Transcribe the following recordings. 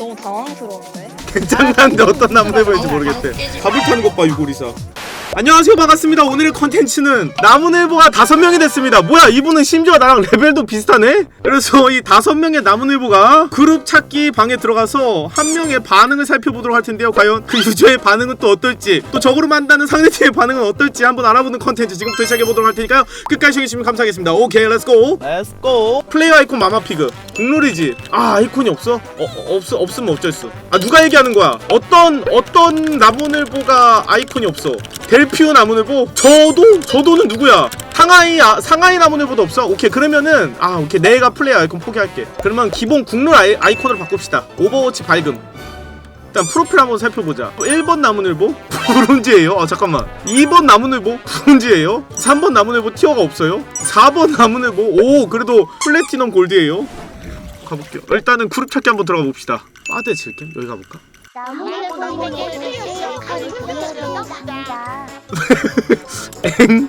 너무 당황스러운데? 괜찮다는데 어떤 나무늘 보일지 모르겠대. 밥을 타는 것 봐, 유고리사. 안녕하세요. 반갑습니다. 오늘의 컨텐츠는 나무늘보가 다섯 명이 됐습니다. 뭐야 이분은 심지어 나랑 레벨도 비슷하네? 그래서 이 다섯 명의 나무늘보가 그룹 찾기 방에 들어가서 한 명의 반응을 살펴보도록 할 텐데요 과연. 그 유저의 반응은 또 어떨지 또 적으로 만다는 상대팀의 반응은 어떨지 한번 알아보는 컨텐츠 지금부터 시작해보도록 할 테니까요. 끝까지 시청해주시면 감사하겠습니다. 오케이 렛츠고 렛츠고 플레이어 아이콘 마마피그. 국룰이지. 아 아이콘이 없어? 어, 어, 없어 없으면 어쩔 수아 누가 얘기하는 거야? 어떤 어떤 나무늘보가 아이콘이 없어 델피오 나무늘보? 저도 저도는 누구야? 상하이 아, 상하이 나무늘보도 없어? 오케이 그러면은 아 오케이 내가 플레이어 아이콘 포기할게. 그러면 기본 국룰 아이, 아이콘으로 바꿉시다. 오버워치 밝음 일단 프로필 한번 살펴보자. 1번 나무늘보? 브론즈예요? 아 잠깐만. 2번 나무늘보? 브론즈예요? 3번 나무늘보 티어가 없어요? 4번 나무늘보? 오 그래도 플래티넘 골드예요? 가볼게요. 일단은 그룹 찾기 한번 들어가 봅시다. 빠데 칠게? 여기 가볼까? 나무를 보 엥?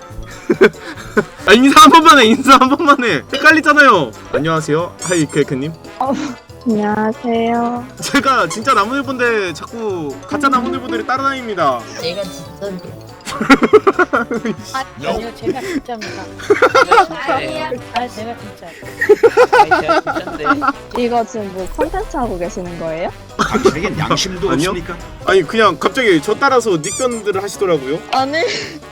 아 인사 한 번만 해 인사 한 번만 해. 헷갈리잖아요. 안녕하세요. 하이 케이크님 안녕하세요. 제가 진짜 나무늘보인데 자꾸 가짜 나무늘보들이 따라다닙니다. 내가 진짜인데. 아니요 제가 진짜입니다. 아니야. 아 제가 진짜. 제가 진짠데 이거 지금 뭐 컨텐츠 하고 계시는 거예요? 당신에겐 양심도 아니요. 없습니까? 아니 그냥 갑자기 저 따라서 닉변들을 하시더라고요 아니,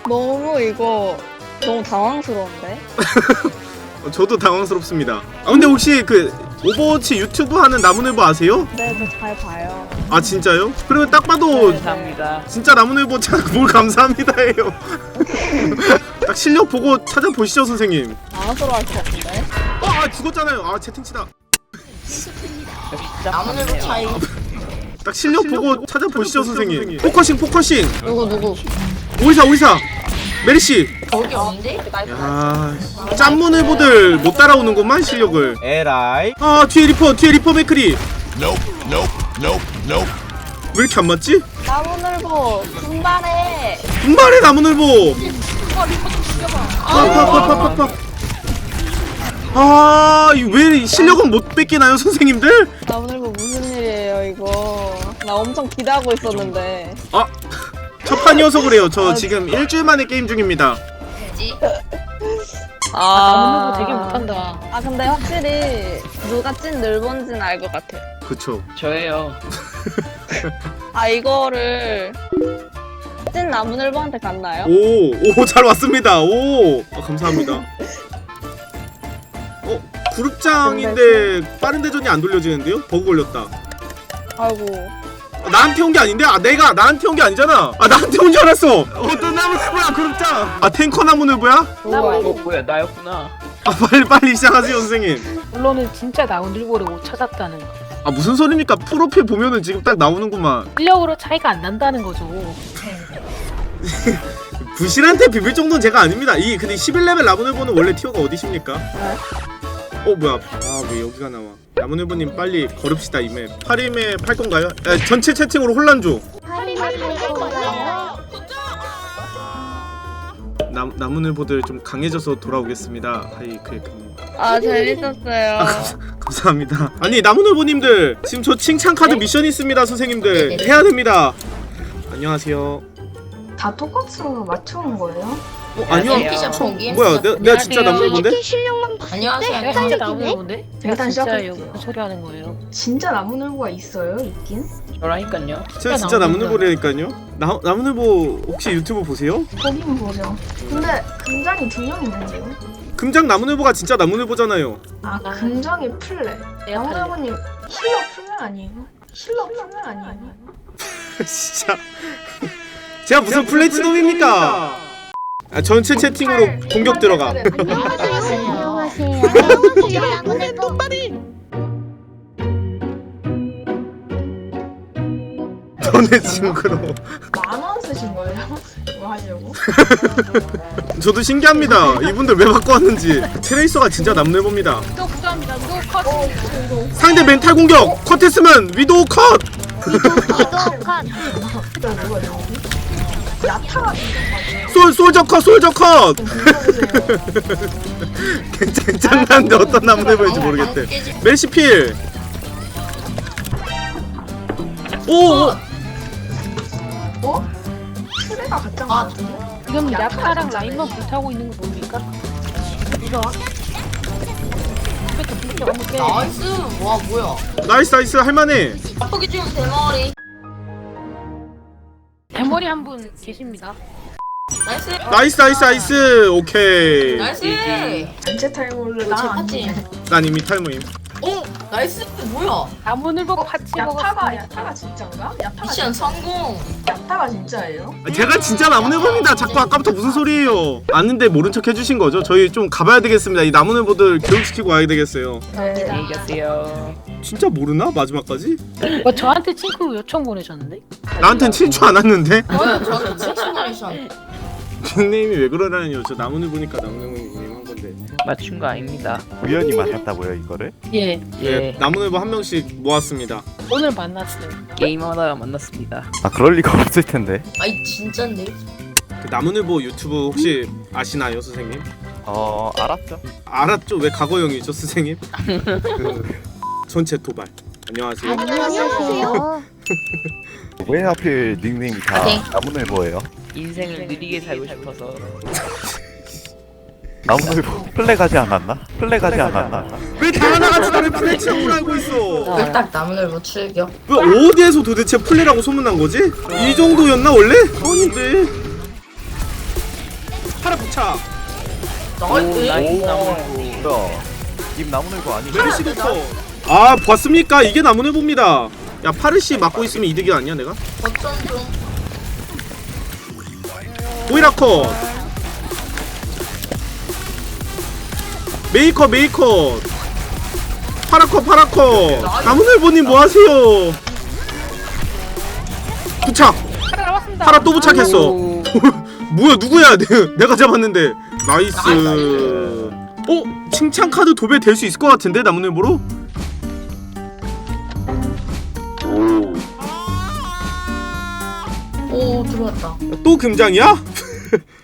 너무 이거 너무 당황스러운데? 어, 저도 당황스럽습니다. 아 근데 혹시 그 오버워치 유튜브 하는 나무늘보 아세요? 네, 저잘 봐요. 아 진짜요? 그러면 딱 봐도 감사합니다 진짜 나무늘보 참뭘 감사합니다예요. 딱 실력 보고 찾아보시죠 선생님. 당황스러워 할것 같은데? 어, 아 죽었잖아요. 아 채팅치다. 나무늘보 차이. 딱 실력 보고 찾아보시죠 선생님. 포커싱 포커싱. 누구, 누구? 오이사 오이사. 메리 씨. 거기 없는데? 야 짠무늘보들 못 따라오는구만 실력을. 에라이 아 뒤에 리퍼 뒤에 리퍼 맥크리. 왜 이렇게 안 맞지? 나무늘보, 분발해! 분발해 나무늘보. 파파파파파파. 아, 이왜 실력은 못 뺏기나요, 선생님들? 나무늘보 무슨 일이에요, 이거? 나 엄청 기대하고 있었는데. 아, 첫 판이어서 그래요. 저 지금 일주일 만에 게임 중입니다. 뭐지? 나무늘보 되게 못한다. 아, 근데 확실히 누가 찐 늘본지는 알 것 같아. 그쵸. 저예요 아, 이거를 찐 나무늘보한테 갔나요? 오, 오, 잘 왔습니다. 오, 아, 감사합니다. 어, 그룹장인데 빠른 대전이 안 돌려지는데요? 버그 걸렸다. 아이고. 아, 나한테 온 게 아닌데? 아, 내가 나한테 온 게 아니잖아. 아, 나한테 온 줄 알았어. 어떤 나무늘보야, 그룹장? 아, 탱커 나무늘보야? 누구 어 뭐야 나였구나 아, 빨리 빨리 시작하세요, 선생님. 물론은 진짜 나무늘보를 못 찾았다는 거. 아 무슨 소리입니까? 프로필 보면은 지금 딱 나오는구만. 실력으로 차이가 안 난다는 거죠. 부실한테 비빌 정도는 제가 아닙니다. 이 근데 11레벨 라문을보는 원래 티어가 어디십니까? 어 뭐야? 아 왜 여기가 나와? 라문을보님 빨리 걸읍시다 이맵. 8임에 팔 건가요? 에, 전체 채팅으로 혼란 줘. 남 나문을보들 좀 강해져서 돌아오겠습니다. 하이 크에크님. 아, 재밌었어요. 감사합니다. 아니 나문을보님들 지금 저 칭찬 카드 미션 있습니다, 선생님들 네네. 해야 됩니다. 안녕하세요. 다 똑같이 맞추는 거예요? 어, 아니요. 총기. 뭐야? 내가, 내가 진짜 안녕하세요. 나문을보인데? 실력만 안녕하세요. 제가 진짜 나무늘보인데? 제가 일단. 시작할게요. 무슨 소리 하는 거예요? 진짜 나무늘보가 있어요, 있긴? 저라니깐요 제가 진짜 나무늘보라니까요. 나 나무늘보 혹시 유튜브 보세요? 보긴 보죠. 근데 금장이 두 명 있는데요? 금장 나무늘보가 진짜 나무늘보잖아요. 아, 아. 금장이 플레. 내가 팔래. 나무늘보님 힐러 플레 아니에요? 힐러 플레 아니에요? 진짜. 제가 무슨 플래티넘입니까? 아, 전체 채팅으로 공격 들어가. 안녕하세요. 안녕하세요. 나무늘 뽀빠리. 전에 친구로. 만원 쓰신 거예요? 뭐 하려고? 저도 신기합니다. 이분들 왜 바꿔 왔는지. 트레이서가 진짜 나무늘보입니다. 또 부담이다. 또 컷. 상대 멘탈 공격 컷했으면 위도우 컷. 이거 컷. 야타가 솔 솔저 컷 솔저 컷. 괜찮- 괜찮다는데 어떤 나무늘보인지 모르겠대. 메시필. 오! 어? 트레가 가짜 같은데? 지금 야타랑 라인만 불타고 있는 거 뭡니까? 이거. 이렇게? 나이스. 와 뭐야? 나이스 나이스 할만해 아프게 좀 대머리. 대머리 한 분 계십니다. 나이스. 나이스 나이스 나이스 오케이 나이스. 전체 제 나안. 난 이미 탈모임 어 나이스. 뭐야? 나무늘 보고 야타가 먹었습니다. 야타가 진짜인가? 야타가 미션 성공. 야타가 진짜예요? 제가 진짜 나무늘보입니다 자꾸 아까부터 무슨 소리예요 아는데 모른 척 해주신 거죠? 저희 좀 가봐야 되겠습니다 이 나무늘보들 교육시키고 와야 되겠어요 네. 안녕히 가세요. 진짜 모르나? 마지막까지? 어, 저한테 친구 요청 보내셨는데? 나한텐 친추 안 왔는데? 저는 저는 섹시나이션. 닉네임이 왜 그러라니요 저 나무늘 보니까 나무늘보님 한 건데 맞춘 거 아닙니다. 우연히 만났다고요 이거를? 예. 예 나무늘보 한 명씩 모았습니다 오늘 만났어요. 게임하다가 만났습니다. 아 그럴 리가 없을 텐데. 아이 진짠데. 그 나무늘보 유튜브 혹시 아시나요 선생님? 어 알았죠. 알았죠? 왜 과거형이죠 선생님? 그 전체 도발 안녕하세요 안녕하세요. 왜 하필 닉네임이 다 네. 나무늘보예요? 인생을 느리게 살고 싶어서 나무늘보 플래가지 않았나? 플래가지 않았나? 왜다 하나같이 나를 플래치형으로 알고 있어 딱 나무늘 뭐 출격. 왜 어디에서 도대체 플레라고 소문난 거지? 이 정도였나 원래? 아닌데 파라 부차 오 나이스. 나이스 뭐야? 님 나무늘보 아니죠? 메르시부터 아 봤습니까? 이게 나무늘 봅니다 야 파르시 맞고 있으면 이득이 아니야 내가? 어쩜 좀. 오이라컷 메이컷 메이컷 파라컷 파라컷 나무늘보님 뭐하세요 부착. 파라 또 부착했어 오. 뭐야 누구야 내, 내가 잡았는데 나이스 어? 칭찬 카드 도배 될 수 있을 것 같은데 나무늘보로? 오 들어왔다. 또 금장이야?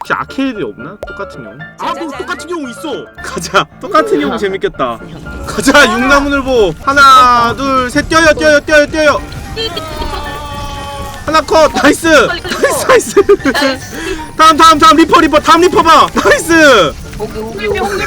혹시 아케이드 없나? 똑같은 용? 아, 뭐 똑같은 용 있어. 가자. 똑같은 용 재밌겠다. 가자. 육나무늘 보. 하나, 둘, 셋. 뛰어요, 뛰어요, 뛰어요, 뛰어요. 하나 컷. 나이스. 나이스, 나이스. 다음, 다음, 다음 리퍼, 리퍼. 다음 리퍼 봐. 나이스. 오기 오기 오기.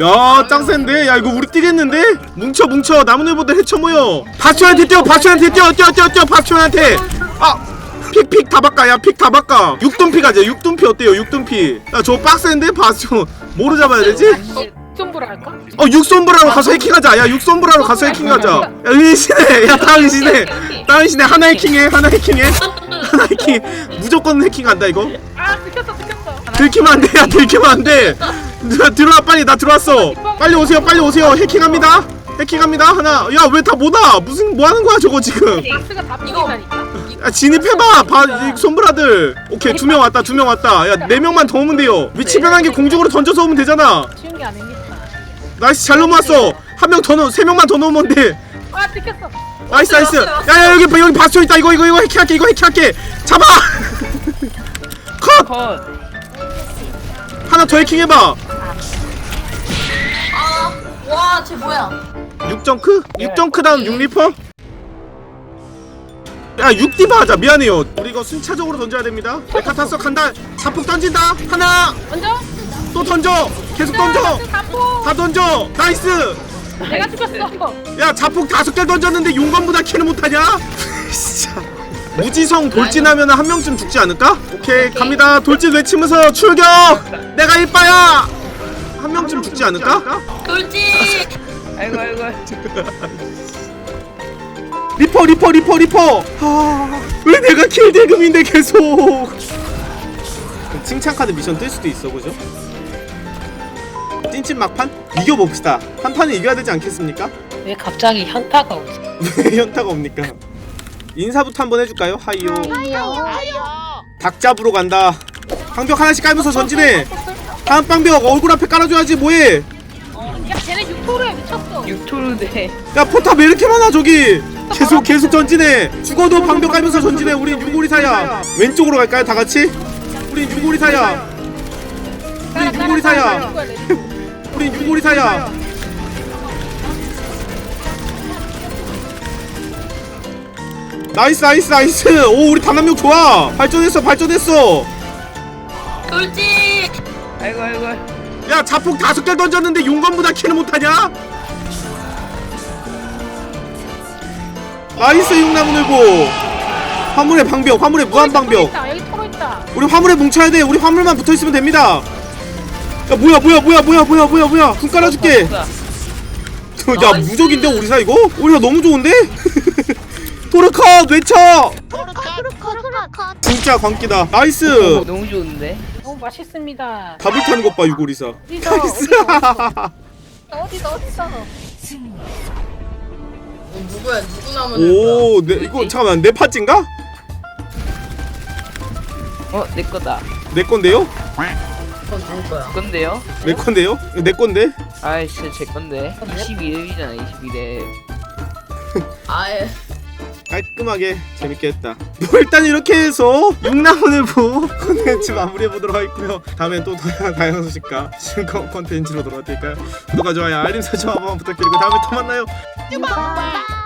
야, 짱 센데. 야, 이거 우리 뛰겠는데? 뭉쳐, 뭉쳐. 나무늘보들 해쳐 모여. 바스한테 뛰어, 바스한테 뛰어, 뛰어, 뛰어, 뛰어. 바스한테. 아. 픽, 픽 다 바꿔. 야, 픽 다 바꿔. 육돈피 가자. 육돈피 어때요? 육돈피. 야, 저 빡센데? 바스. 뭐로 잡아야 되지? 좀 할까? 어, 육손브라로 가서 해킹 하자. 야, 육손브라로 가서 해킹 하자. 야, 은신해. 야, 다 은신해. 다 은신해. 하나 해킹해. 하나 해킹해. 하나 해킹. 무조건 해킹한다, 이거. 아, 들켰어, 들켰어. 들키면 안 돼. 야, 들키면 안 돼. 들- 들어와 빨리. 나 들어왔어. 빨리 오세요. 빨리 오세요. 해킹합니다. 해킹합니다. 하나. 야, 왜 다 못 와? 무슨 뭐 하는 거야, 저거 지금? 박스가 다 보인다니까. 야, 진입해봐. 바, 이 손브라들. 오케이, 두 명 왔다. 두 명 왔다. 야, 네 명만 더 오면 돼요. 위치 변환기 공중으로 던져서 오면 되잖아. 쉬운 게 아닙니다. 나이스, 잘 넘어왔어. 한 명 더 넣어, 세 명만 더 넣으면 돼. 아, 들켰어. 나이스, 나이스. 야, 야, 여기 여기 바스tion 있다. 이거, 이거, 이거 해킹할게. 이거 해킹할게. 잡아. 컷. 컷. 하나 더 해킹해봐. 아 와 쟤 뭐야? 6정크? 6정크 다음 6리퍼? 야 6디바 하자 미안해요 우리 이거 순차적으로 던져야 됩니다 메카 탔어 간다 자폭 던진다 하나 먼저. 또 던져 계속 던져 잡고. 다 던져 나이스 내가 죽였어. 야 자폭 다섯 개 던졌는데 용감보다 킬을 못하냐? 진짜 무지성 돌진하면 한 명쯤 죽지 않을까? 오케이 갑니다 돌진 외치면서 출격 내가 이빠야 한 명쯤 죽지 않을까? 돌진. 아이고 아이고. 리퍼 리퍼 리퍼 리퍼 아, 왜 내가 킬 대금인데 계속 칭찬 카드 미션 뜰 수도 있어 그죠? 찐찐 막판? 이겨봅시다 한 판은 이겨야 되지 않겠습니까? 왜 갑자기 현타가 오지? 왜 현타가 옵니까? 인사부터 한번 해줄까요? 하이요 닭 잡으러 간다 방벽 하나씩 깔면서 전진해 다음 방벽 얼굴 앞에 깔아줘야지 뭐해 야, 쟤네 육토르에 미쳤어. 육토르대. 야 포탑 왜 이렇게 많아 저기 계속 계속 전진해. 죽어도 방벽 깔면서 전진해. 우린 유골이사야. 왼쪽으로 갈까요 다 같이? 우린 유골이사야. 우린 유골이사야. 우린 유골이사야. 나이스 나이스 나이스. 오 우리 단합력 좋아. 발전했어 발전했어. 돌지. 아이고 아이고. 야 자폭 다섯 개 던졌는데 용건보다 킬을 못하냐? 나이스 용나무 늘보 화물의 방벽 화물의 무한 방벽. 있다 여기 털어 있다. 우리 화물에 뭉쳐야 돼. 우리 화물만 붙어있으면 됩니다. 야 뭐야 뭐야 뭐야 뭐야 뭐야 뭐야 뭐야. 궁 깔아줄게? 야 무적인데 우리 사 이거? 우리가 너무 좋은데? 토르컷 외쳐 커트컷 진짜 광기다. 오, 나이스. 너무 좋은데. 너무 맛있습니다. 답을 타는 것봐 유고리사. 어디서 어디서? 어디서 어디서 어, 누구야? 누구 남은 오 내, 이거 잠깐만 내 파찌인가? 어, 내 거다. 내 건데요? 그건 누구 거야? 건데요? 내 건데요? 이거 내 건데? 아이씨, 제 건데. 22렙이잖아, 22렙. 아예. 깔끔하게 재밌게 했다. 뭐 일단 이렇게 해서 육나무늘보 콘텐츠 마무리해보도록 하겠고요. 다음엔 또 다양한, 소식과 신컨 콘텐츠로 돌아올 테니까요. 구독과 좋아요 알림 설정 한번 부탁드리고 다음에 또 만나요. 유바